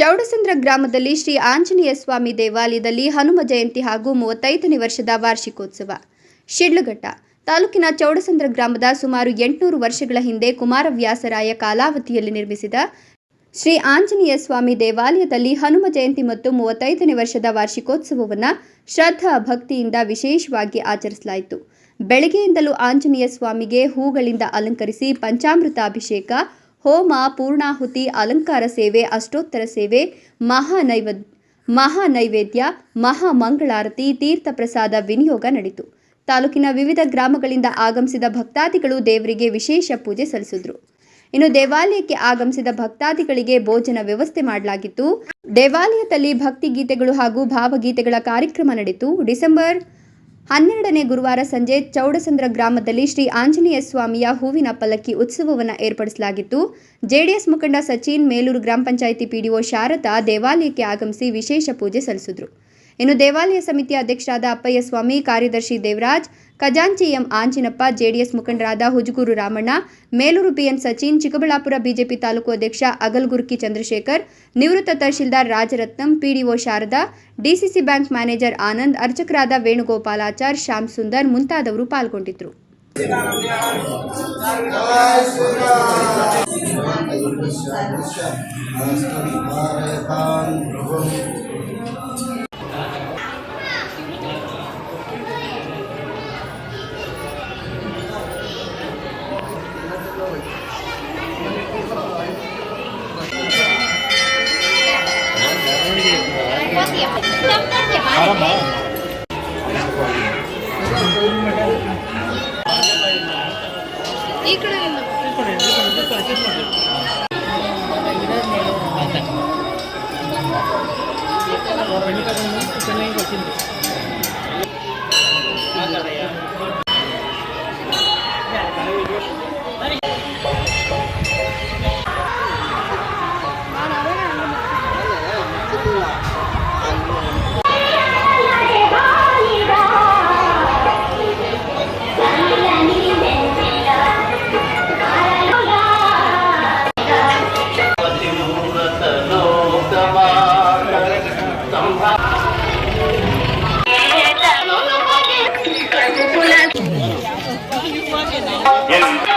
ಚೌಡಸಂದ್ರ ಗ್ರಾಮದಲ್ಲಿ ಶ್ರೀ ಆಂಜನೇಯ ಸ್ವಾಮಿ ದೇವಾಲಯದಲ್ಲಿ ಹನುಮ ಜಯಂತಿ ಹಾಗೂ ಮೂವತ್ತೈದನೇ ವರ್ಷದ ವಾರ್ಷಿಕೋತ್ಸವ. ಶಿಡ್ಲಘಟ್ಟ ತಾಲೂಕಿನ ಚೌಡಸಂದ್ರ ಗ್ರಾಮದ ಸುಮಾರು ಎಂಟುನೂರು ವರ್ಷಗಳ ಹಿಂದೆ ಕುಮಾರವ್ಯಾಸರಾಯ ಕಾಲಾವಧಿಯಲ್ಲಿ ನಿರ್ಮಿಸಿದ ಶ್ರೀ ಆಂಜನೇಯ ಸ್ವಾಮಿ ದೇವಾಲಯದಲ್ಲಿ ಹನುಮ ಜಯಂತಿ ಮತ್ತು ಮೂವತ್ತೈದನೇ ವರ್ಷದ ವಾರ್ಷಿಕೋತ್ಸವವನ್ನು ಶ್ರದ್ಧಾ ಭಕ್ತಿಯಿಂದ ವಿಶೇಷವಾಗಿ ಆಚರಿಸಲಾಯಿತು. ಬೆಳಗ್ಗೆಯಿಂದಲೂ ಆಂಜನೇಯ ಸ್ವಾಮಿಗೆ ಹೂಗಳಿಂದ ಅಲಂಕರಿಸಿ ಪಂಚಾಮೃತ ಅಭಿಷೇಕ ಹೋಮ, ಪೂರ್ಣಾಹುತಿ, ಅಲಂಕಾರ ಸೇವೆ, ಅಷ್ಟೋತ್ತರ ಸೇವೆ, ಮಹಾನೈವ, ಮಹಾನೈವೇದ್ಯ, ಮಹಾಮಂಗಳಾರತಿ ತೀರ್ಥ ಪ್ರಸಾದ ವಿನಿಯೋಗ ನಡೆಯಿತು. ತಾಲೂಕಿನ ವಿವಿಧ ಗ್ರಾಮಗಳಿಂದ ಆಗಮಿಸಿದ ಭಕ್ತಾದಿಗಳು ದೇವರಿಗೆ ವಿಶೇಷ ಪೂಜೆ ಸಲ್ಲಿಸಿದ್ರು. ಇನ್ನು ದೇವಾಲಯಕ್ಕೆ ಆಗಮಿಸಿದ ಭಕ್ತಾದಿಗಳಿಗೆ ಭೋಜನ ವ್ಯವಸ್ಥೆ ಮಾಡಲಾಗಿತ್ತು. ದೇವಾಲಯದಲ್ಲಿ ಭಕ್ತಿ ಗೀತೆಗಳು ಹಾಗೂ ಭಾವಗೀತೆಗಳ ಕಾರ್ಯಕ್ರಮ ನಡೆಯಿತು. ಡಿಸೆಂಬರ್ ಹನ್ನೆರಡನೇ ಗುರುವಾರ ಸಂಜೆ ಚೌಡಸಂದ್ರ ಗ್ರಾಮದಲ್ಲಿ ಶ್ರೀ ಆಂಜನೇಯ ಸ್ವಾಮಿಯ ಹೂವಿನ ಪಲ್ಲಕ್ಕಿ ಉತ್ಸವವನ್ನು ಏರ್ಪಡಿಸಲಾಗಿತ್ತು. ಜೆಡಿಎಸ್ ಮುಖಂಡ ಸಚಿನ್ ಮೇಲೂರು ಗ್ರಾಮ ಪಂಚಾಯಿತಿ ಪಿಡಿಒ ಶಾರದಾ ದೇವಾಲಯಕ್ಕೆ ಆಗಮಿಸಿ ವಿಶೇಷ ಪೂಜೆ ಸಲ್ಲಿಸಿದ್ರು. ಇನ್ನು ದೇವಾಲಯ ಸಮಿತಿ ಅಧ್ಯಕ್ಷರಾದ ಅಪ್ಪಯ್ಯ ಸ್ವಾಮಿ, ಕಾರ್ಯದರ್ಶಿ ದೇವರಾಜ್, ಖಜಾಂಚಿ ಎಂ ಆಂಜಿನಪ್ಪ ಜೆಡಿಎಸ್ ಮುಖಂಡರಾದ ಹುಜುಗೂರು ರಾಮಣ್ಣ, ಮೇಲೂರು ಬಿಎನ್ ಸಚಿನ್, ಚಿಕ್ಕಬಳ್ಳಾಪುರ ಬಿಜೆಪಿ ತಾಲೂಕು ಅಧ್ಯಕ್ಷ ಅಗಲ್ಗುರ್ಕಿ ಚಂದ್ರಶೇಖರ್, ನಿವೃತ್ತ tahsildar Rajaratnam, PDO Sharada, DCC bank manager Anand, ಅರ್ಚಕರಾದ Venugopalachar Shyam Sundar ಮುಂತಾದವರು ಪಾಲ್ಗೊಂಡಿದ್ದರು. ಈ ಕಡೆ ಬೆಣ್ಣೆ ತಗೊಂಡು ಚೆನ್ನಾಗಿ ಕೊಡ್ತೀನಿ Get.